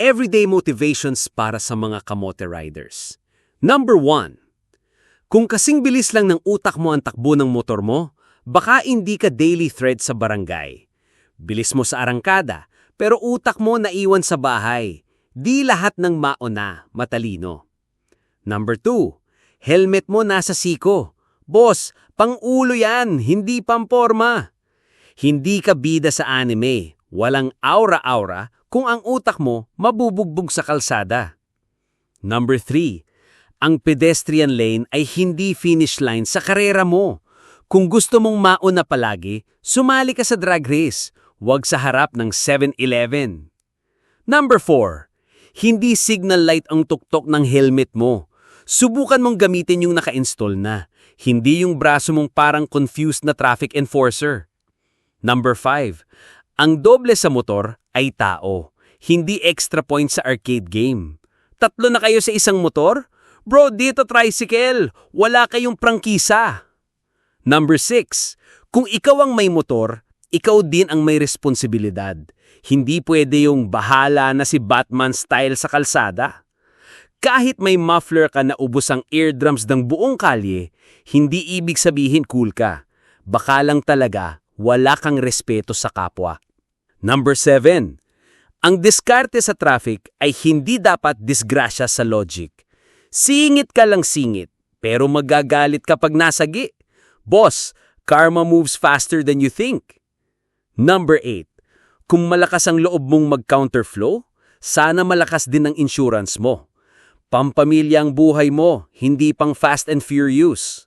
everyday motivations para sa mga kamote riders. Number 1. Kung kasing bilis lang ng utak mo ang takbo ng motor mo, baka hindi ka daily thread sa barangay. Bilis mo sa arangkada, pero utak mo naiwan sa bahay. Di lahat ng mauna, matalino. Number 2. Helmet mo nasa siko. Boss, pang-ulo yan, hindi pamporma. Hindi ka bida sa anime, walang aura-aura kung ang utak mo mabubugbog sa kalsada. Number 3. Ang pedestrian lane ay hindi finish line sa karera mo. Kung gusto mong mauna palagi, sumali ka sa drag race, huwag sa harap ng 7-Eleven. Number 4. Hindi signal light ang tuktok ng helmet mo. Subukan mong gamitin yung naka-install na, hindi yung braso mong parang confused na traffic enforcer. Number 5. Ang doble sa motor ay tao, hindi extra points sa arcade game. Tatlo na kayo sa isang motor? Bro, dito tricycle, wala kayong prangkisa. Number 6. Kung ikaw ang may motor, ikaw din ang may responsibilidad. Hindi pwede yung bahala na si Batman style sa kalsada. Kahit may muffler ka na ubos ang eardrums ng buong kalye, hindi ibig sabihin cool ka. Baka lang talaga wala kang respeto sa kapwa. Number 7. Ang diskarte sa traffic ay hindi dapat disgrasya sa logic. Singit ka lang singit, pero magagalit kapag nasagi. Boss, karma moves faster than you think. Number 8. Kung malakas ang loob mong mag-counterflow, sana malakas din ang insurance mo. Pampamilya ang buhay mo, hindi pang fast and furious.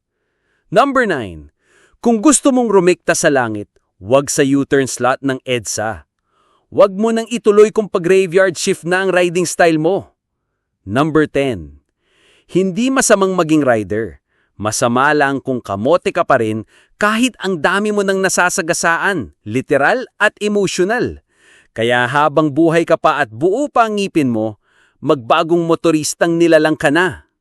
Number 9. Kung gusto mong rumikta sa langit, wag sa U-turn slot ng EDSA. Wag mo nang ituloy kung pag-graveyard shift na ang riding style mo. Number 10. Hindi masamang maging rider. Masama lang kung kamote ka pa rin kahit ang dami mo nang nasasagasaan, literal at emotional. Kaya habang buhay ka pa at buo pa ang ngipin mo, magbagong motoristang nilalang ka na.